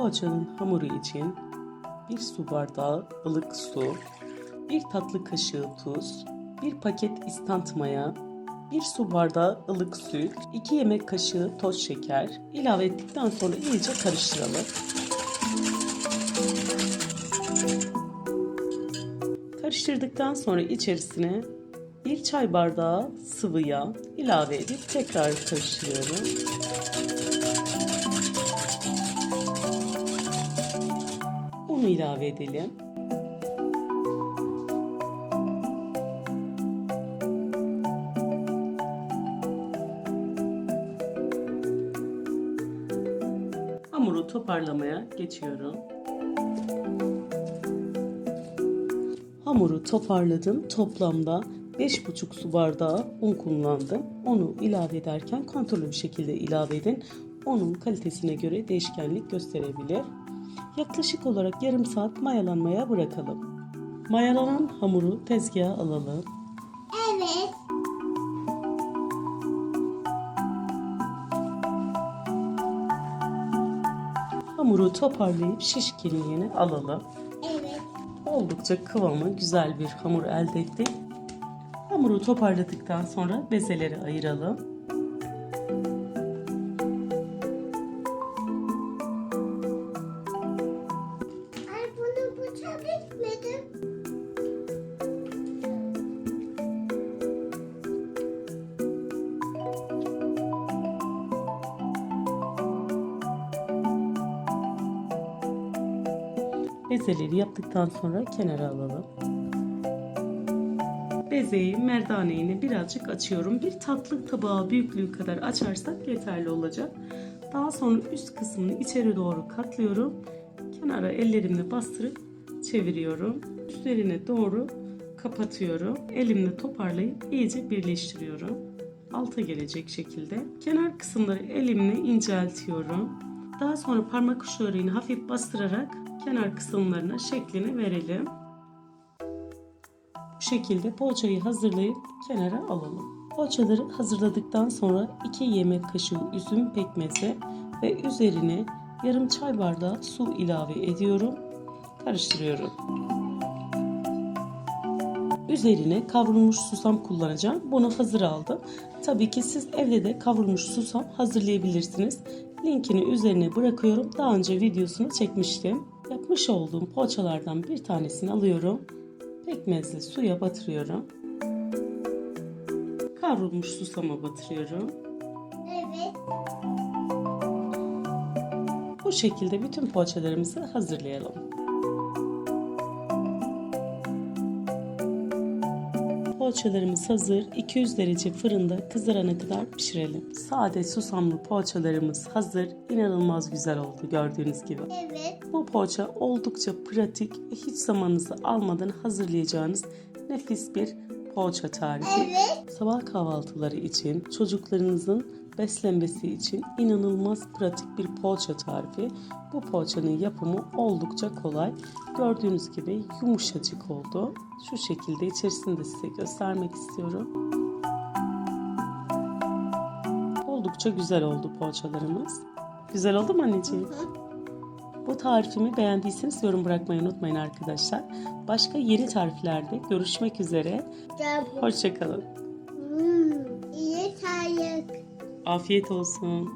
Poğaçanın hamuru için 1 su bardağı ılık su, 1 tatlı kaşığı tuz, 1 paket istant maya, 1 su bardağı ılık süt, 2 yemek kaşığı toz şeker ilave ettikten sonra iyice karıştıralım. Karıştırdıktan sonra içerisine 1 çay bardağı sıvı yağ ilave edip tekrar karıştırıyorum. İlave edelim. Hamuru toparlamaya geçiyorum. Hamuru toparladım. Toplamda 5,5 su bardağı un kullandım. Onu ilave ederken kontrollü bir şekilde ilave edin. Unun kalitesine göre değişkenlik gösterebilir. Yaklaşık olarak yarım saat mayalanmaya bırakalım. Mayalanan hamuru tezgaha alalım. Evet. Hamuru toparlayıp şişkinliğini alalım. Evet. Oldukça kıvamı güzel bir hamur elde ettik. Hamuru toparladıktan sonra bezeleri ayıralım. Bezeleri yaptıktan sonra kenara alalım. Bezeyi merdaneğini birazcık açıyorum. Bir tatlı tabağı büyüklüğü kadar açarsak yeterli olacak. Daha sonra üst kısmını içeri doğru katlıyorum. Kenara ellerimle bastırıp çeviriyorum. Üzerine doğru kapatıyorum. Elimle toparlayıp iyice birleştiriyorum. Alta gelecek şekilde. Kenar kısımları elimle inceltiyorum. Daha sonra parmak uçlarını hafif bastırarak kenar kısımlarına şeklini verelim. Bu şekilde poğaçayı hazırlayıp kenara alalım. Poğaçaları hazırladıktan sonra 2 yemek kaşığı üzüm pekmezi ve üzerine yarım çay bardağı su ilave ediyorum. Karıştırıyorum. Üzerine kavrulmuş susam kullanacağım. Bunu hazır aldım. Tabii ki siz evde de kavrulmuş susam hazırlayabilirsiniz. Linkini üzerine bırakıyorum. Daha önce videosunu çekmiştim. Yapmış olduğum poğaçalardan bir tanesini alıyorum. Pekmezli suya batırıyorum. Kavrulmuş susama batırıyorum. Evet. Bu şekilde bütün poğaçalarımızı hazırlayalım. Poğaçalarımız hazır. 200 derece fırında kızarana kadar pişirelim. Sade susamlı poğaçalarımız hazır. İnanılmaz güzel oldu gördüğünüz gibi. Evet. Bu poğaça oldukça pratik ve hiç zamanınızı almadan hazırlayacağınız nefis bir poğaça tarifi. Evet. Sabah kahvaltıları için, çocuklarınızın beslenmesi için inanılmaz pratik bir poğaça tarifi. Bu poğaçanın yapımı oldukça kolay. Gördüğünüz gibi yumuşacık oldu. Şu şekilde içerisini de size göstermek istiyorum. Oldukça güzel oldu poğaçalarımız. Güzel oldu mu anneciğim? Bu tarifimi beğendiyseniz yorum bırakmayı unutmayın arkadaşlar. Başka yeni tariflerde görüşmek üzere. Hoşçakalın. Hmm, iyi sayık. Afiyet olsun.